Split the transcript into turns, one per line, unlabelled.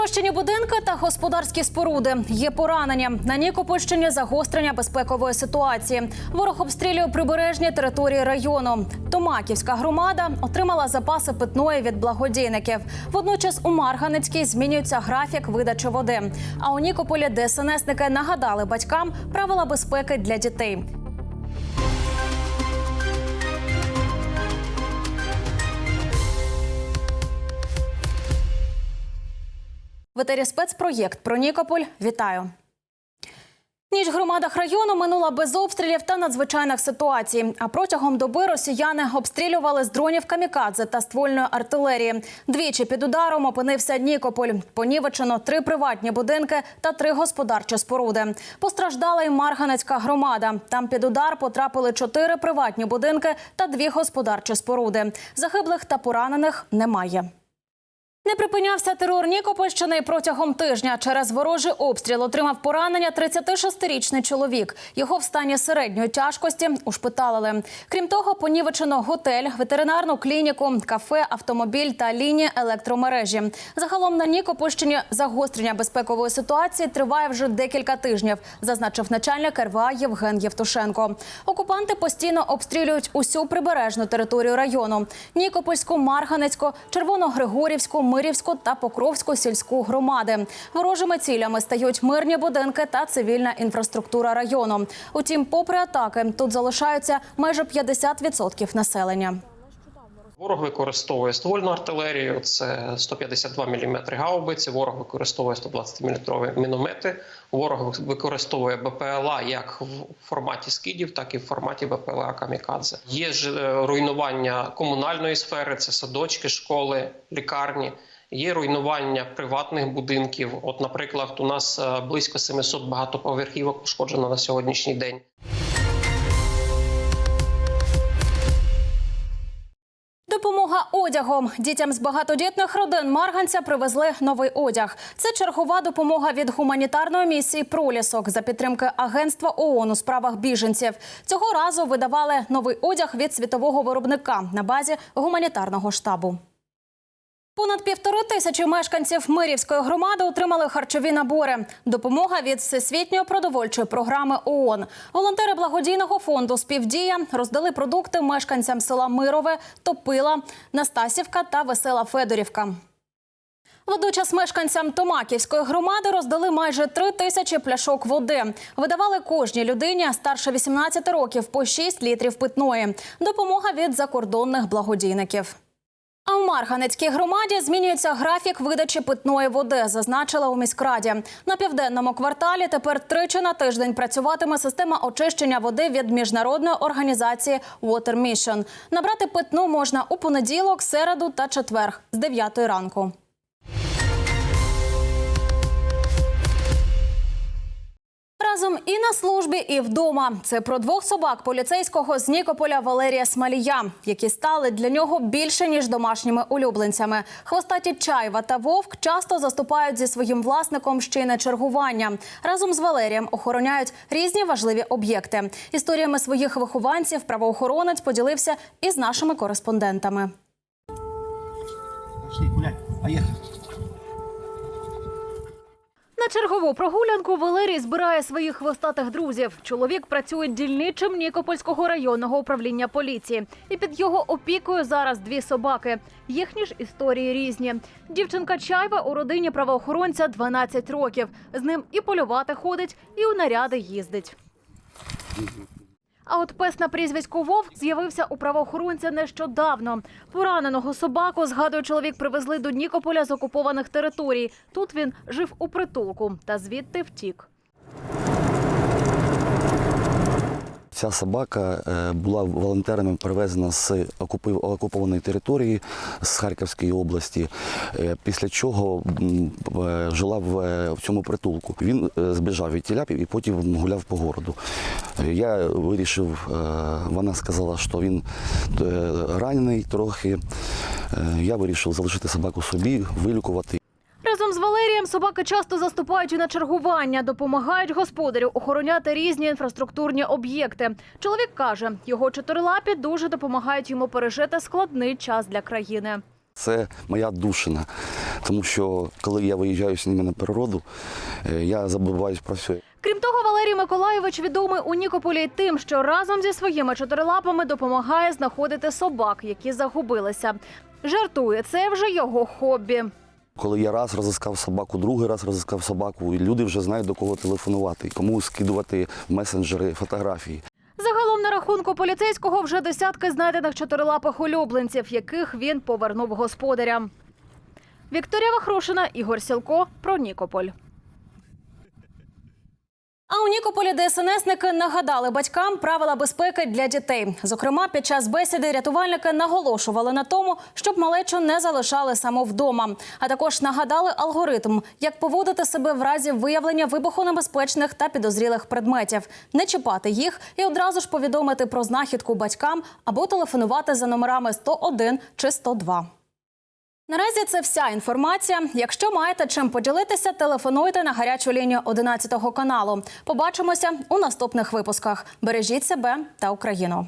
Потрощені будинки та господарські споруди. Є поранення. На Нікопольщині загострення безпекової ситуації. Ворог обстрілює прибережні території району. Томаківська громада отримала запаси питної від благодійників. Водночас у Марганецькій змінюється графік видачі води. А у Нікополі ДСНСники нагадали батькам правила безпеки для дітей. В етері спецпроєкт про Нікополь. Вітаю. Ніч в громадах району минула без обстрілів та надзвичайних ситуацій. А протягом доби росіяни обстрілювали з дронів камікадзе та ствольної артилерії. Двічі під ударом опинився Нікополь. Понівечено три приватні будинки та три господарчі споруди. Постраждала й Марганецька громада. Там під удар потрапили чотири приватні будинки та дві господарчі споруди. Загиблих та поранених немає. Не припинявся терор Нікопольщини протягом тижня. Через ворожий обстріл отримав поранення 36-річний чоловік. Його в стані середньої тяжкості ушпиталили. Крім того, понівечено готель, ветеринарну клініку, кафе, автомобіль та лінії електромережі. Загалом на Нікопольщині загострення безпекової ситуації триває вже декілька тижнів, зазначив начальник РВА Євген Євтушенко. Окупанти постійно обстрілюють усю прибережну територію району: Нікопольську, Марганецьку, Червоногригорівську, Мирівську та Покровську сільську громади. Ворожими цілями стають мирні будинки та цивільна інфраструктура району. Утім, попри атаки, тут залишаються майже 50% населення.
Ворог використовує ствольну артилерію, це 152 мм гаубиці. Ворог використовує 120 мм міномети. Ворог використовує БПЛА як в форматі скидів, так і в форматі БПЛА камікадзе. Є ж е, руйнування комунальної сфери, це садочки, школи, лікарні. Є руйнування приватних будинків. От, наприклад, у нас е, близько 700 багатоповерхівок пошкоджено на сьогоднішній день.
Допомога одягом дітям з багатодітних родин Марганця привезли новий одяг. Це чергова допомога від гуманітарної місії Пролісок за підтримки Агентства ООН у справах біженців. Цього разу видавали новий одяг від світового виробника на базі гуманітарного штабу. Понад півтори тисячі мешканців Мирівської громади отримали харчові набори. Допомога від Всесвітньої продовольчої програми ООН. Волонтери благодійного фонду Співдія роздали продукти мешканцям села Мирове, Топила, Настасівка та Весела Федорівка. Водночас мешканцям Томаківської громади роздали майже три тисячі пляшок води. Видавали кожній людині старше 18 років по 6 літрів питної. Допомога від закордонних благодійників. А в Марганецькій громаді змінюється графік видачі питної води, зазначила у міськраді. На південному кварталі тепер тричі на тиждень працюватиме система очищення води від міжнародної організації Water Mission. Набрати питну можна у понеділок, середу та четвер з 9 ранку. Разом і на службі, і вдома. Це про двох собак поліцейського з Нікополя Валерія Смалія, які стали для нього більше ніж домашніми улюбленцями. Хвостаті Чайва та Вовк часто заступають зі своїм власником ще й на чергування. Разом з Валерієм охороняють різні важливі об'єкти. Історіями своїх вихованців правоохоронець поділився із нашими кореспондентами.
Пошли гулять. Поехали.
На чергову прогулянку Валерій збирає своїх хвостатих друзів. Чоловік працює дільничим Нікопольського районного управління поліції. І під його опікою зараз дві собаки. Їхні ж історії різні. Дівчинка Чайва у родині правоохоронця 12 років. З ним і полювати ходить, і у наряди їздить. А от пес на прізвисько Вовк з'явився у правоохоронця нещодавно. Пораненого собаку, згадує чоловік, привезли до Нікополя з окупованих територій. Тут він жив у притулку та звідти втік.
Ця собака е, була волонтерами привезена з окупованої території з Харківської області, е, після чого е, жила в, цьому притулку. Він збіжав від тіля і потім гуляв по городу. Я вирішив, вона сказала, що він ранений трохи. Я вирішив залишити собаку собі, вилікувати.
Разом з Валерієм собаки часто заступають і на чергування, допомагають господарю охороняти різні інфраструктурні об'єкти. Чоловік каже, його чотирилапі дуже допомагають йому пережити складний час для країни.
Це моя душина, тому що коли я виїжджаю з ними на природу, е, я забуваюсь про все.
Крім того, Валерій Миколайович відомий у Нікополі тим, що разом зі своїми чотирилапами допомагає знаходити собак, які загубилися. Жартує, це вже його хобі.
Коли я раз розіскав собаку, другий раз розіскав собаку, і люди вже знають до кого телефонувати, кому скидувати месенджери фотографії.
Загалом на рахунку поліцейського вже десятки знайдених чотирилапих улюбленців, яких він повернув господарям. Вікторія Вахрушина, Ігор Сілко про Нікополь. У Нікополі ДСНСники нагадали батькам правила безпеки для дітей. Зокрема, під час бесіди рятувальники наголошували на тому, щоб малечу не залишали само вдома. А також нагадали алгоритм, як поводити себе в разі виявлення вибухонебезпечних та підозрілих предметів, не чіпати їх і одразу ж повідомити про знахідку батькам або телефонувати за номерами 101 чи 102. Наразі це вся інформація. Якщо маєте чим поділитися, телефонуйте на гарячу лінію 11 каналу. Побачимося у наступних випусках. Бережіть себе та Україну.